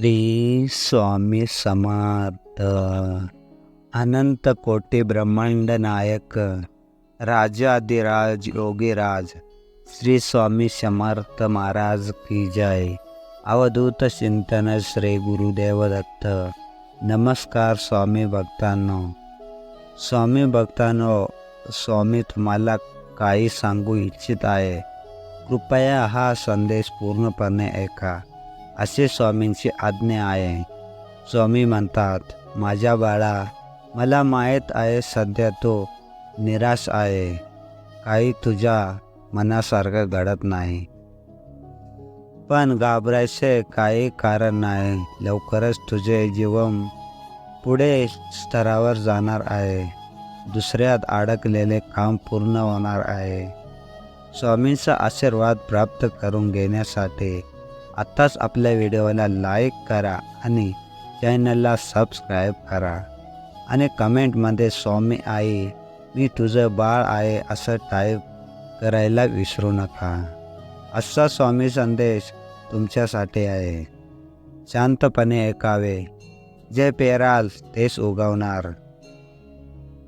श्री स्वामी समर्थ अनंत कोटी ब्रह्मांड नायक राजाधिराज योगीराज श्री स्वामी समर्थ महाराज की जय। अवधूत चिंतन श्री गुरुदेव दत्त। नमस्कार स्वामी भक्तांनो। स्वामी भक्तांनो स्वामी तुम्हाला काही सांगू इच्छित आहे। कृपया हा संदेश पूर्णपणे ऐका। असे स्वामींची आज्ञा आहे. स्वामी म्हणतात माझ्या बाळा मला माहीत आहे सध्या तो निराश आहे. काही तुझ्या मनासारखं घडत नाही. पण घाबरायचे काही कारण नाही. लवकरच तुझे जीवन पुढे स्तरावर जाणार आहे. दुसऱ्यात अडकलेले काम पूर्ण होणार आहे. स्वामींचा आशीर्वाद प्राप्त करून घेण्यासाठी आत्ताच आपल्या व्हिडिओला लाईक करा आणि चॅनलला सबस्क्राईब करा. आणि कमेंटमध्ये स्वामी आई मी तुझं बाळ आहे असं टाईप करायला विसरू नका. असा स्वामी संदेश तुमच्यासाठी आहे. शांतपणे ऐकावे. जे पेराल तेच उगवणार.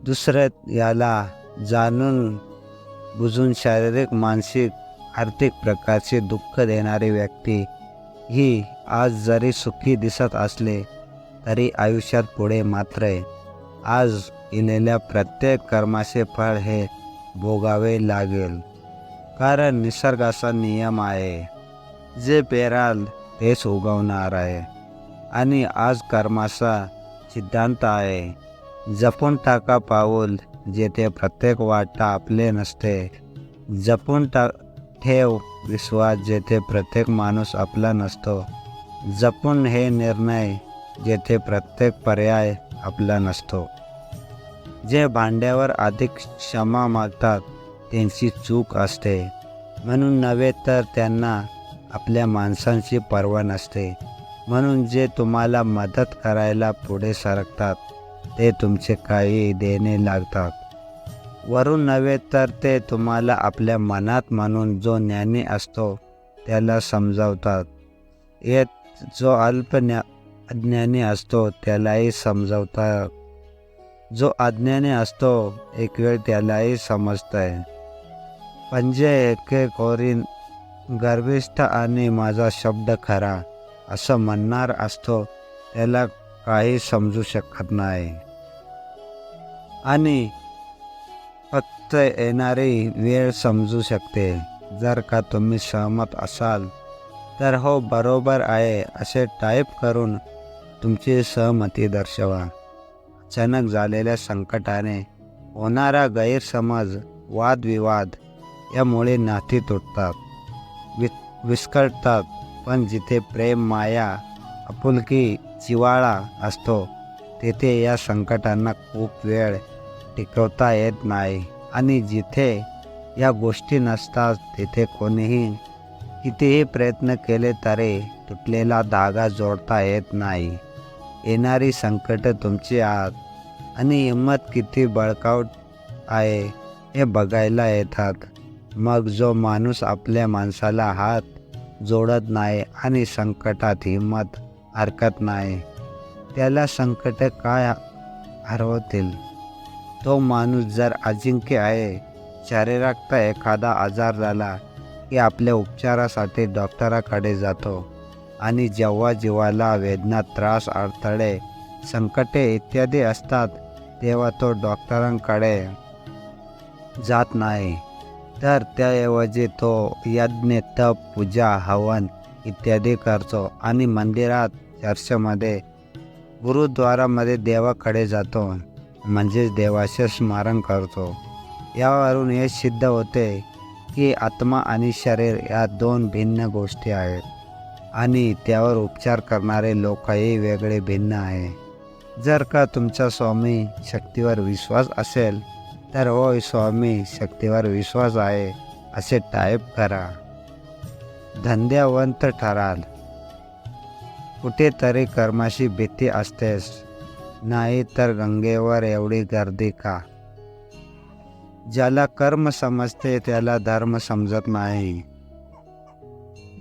दुसरं याला जाणून बुजून शारीरिक मानसिक आर्थिक प्रकारचे दुःख देणारी व्यक्ती ही आज जरी सुखी दिसत असले तरी आयुष्यात पुढे मात्र आज केलेल्या प्रत्येक कर्माचे फळ हे भोगावे लागेल. कारण निसर्गाचा नियम आहे जे पेराल तेच उगवणार आहे. आणि आज कर्माचा सिद्धांत आहे जपून टाका पाऊल जेथे प्रत्येक वाटा आपले नसते. जपून टा ठेव विश्वास जेथे प्रत्येक माणूस आपला नसतो. जपून हे निर्णय जेथे प्रत्येक पर्याय आपला नसतो. जे भांड्यावर अधिक क्षमा मागतात त्यांची चूक असते. म्हणून नव्हे तर त्यांना आपल्या माणसांची पर्वा नसते. म्हणून जे तुम्हाला मदत करायला पुढे सरकतात ते तुमचे काही देणे लागतात. वरून नव्हे तर ते तुम्हाला आपल्या मनात मानून जो ज्ञानी असतो त्याला समजावतात. येत जो अल्प अज्ञानी असतो त्यालाही समजावतात. जो अज्ञानी असतो एक वेळ त्यालाही समजतंय. पंजे एके कोरीन गर्विष्ठ आणि माझा शब्द खरा असं म्हणणार असतो त्याला काही समजू शकत नाही. आणि फक्त येणारी वेळ समजू शकते. जर का तुम्ही सहमत असाल तर हो बरोबर आहे असे टाईप करून तुमची सहमती दर्शवा. अचानक झालेल्या संकटाने होणारा गैरसमज वादविवाद यामुळे नाती तुटतात वि विस्कळतात. पण जिथे प्रेम माया आपुलकी जिवाळा असतो तेथे या संकटांना खूप वेळ टिकवता येत नाही. आणि जिथे या गोष्टी नसतात तिथे कोणीही कितीही प्रयत्न केले तरी तुटलेला धागा जोडता येत नाही. येणारी संकट तुमची आत आणि हिंमत किती बळकावट आहे हे बघायला येतात. मग जो माणूस आपल्या माणसाला हात जोडत नाही आणि संकटात हिंमत हरकत नाही त्याला संकट काय हरवतील? तो माणूस जर अजिंक्य आहे शरीरात एखादा आजार झाला की आपल्या उपचारासाठी डॉक्टराकडे जातो. आणि जेव्हा जीवाला वेदना त्रास अडथळे संकटे इत्यादी असतात तेव्हा तो डॉक्टरांकडे जात नाही. तर त्याऐवजी तो यज्ञ तप पूजा हवन इत्यादी करतो आणि मंदिरात चर्चमध्ये गुरुद्वारामध्ये देवाकडे जातो. म्हणजेच देवाचे स्मरण करतो. यावरून हे सिद्ध होते की आत्मा आणि शरीर या दोन भिन्न गोष्टी आहेत आणि त्यावर उपचार करणारे लोकही वेगळे भिन्न आहे. जर का तुमचा स्वामी शक्तीवर विश्वास असेल तर होय स्वामी शक्तीवर विश्वास आहे असे टाईप करा. धंद्यावंत ठराल. कुठेतरी कर्माशी भीती असतेस. नाही तर गंगेवर एवढी गर्दी का? ज्याला कर्म समजते त्याला धर्म समजत नाही.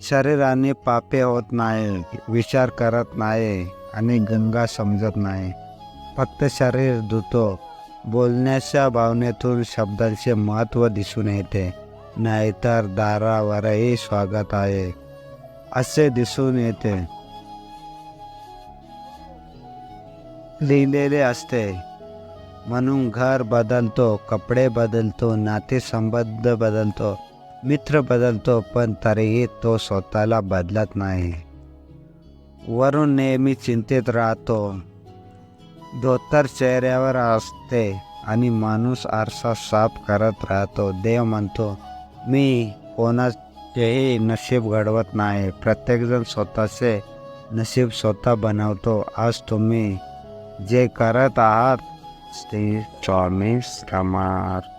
शरीराने पापे होत नाही विचार करत नाही आणि गंगा समजत नाही. फक्त शरीर धुतो. बोलण्याच्या भावनेतून शब्दांचे महत्त्व दिसून येते. नाहीतर दारावरही स्वागत आहे. असे दिसून येते. लिहिलेले असते. म्हणून घर बदलतो कपडे बदलतो नातेसंबंध बदलतो मित्र बदलतो पण तरीही तो स्वतःला बदलत नाही. वरून नेहमी चिंतेत राहतो. धोतर चेहऱ्यावर असते आणि माणूस आरसा साफ करत राहतो. देव म्हणतो मी कोणाचेही नशीब घडवत नाही. प्रत्येकजण स्वतःचे नशीब स्वतः बनवतो. आज तुम्ही जे करत आहात ते स्वामी रमार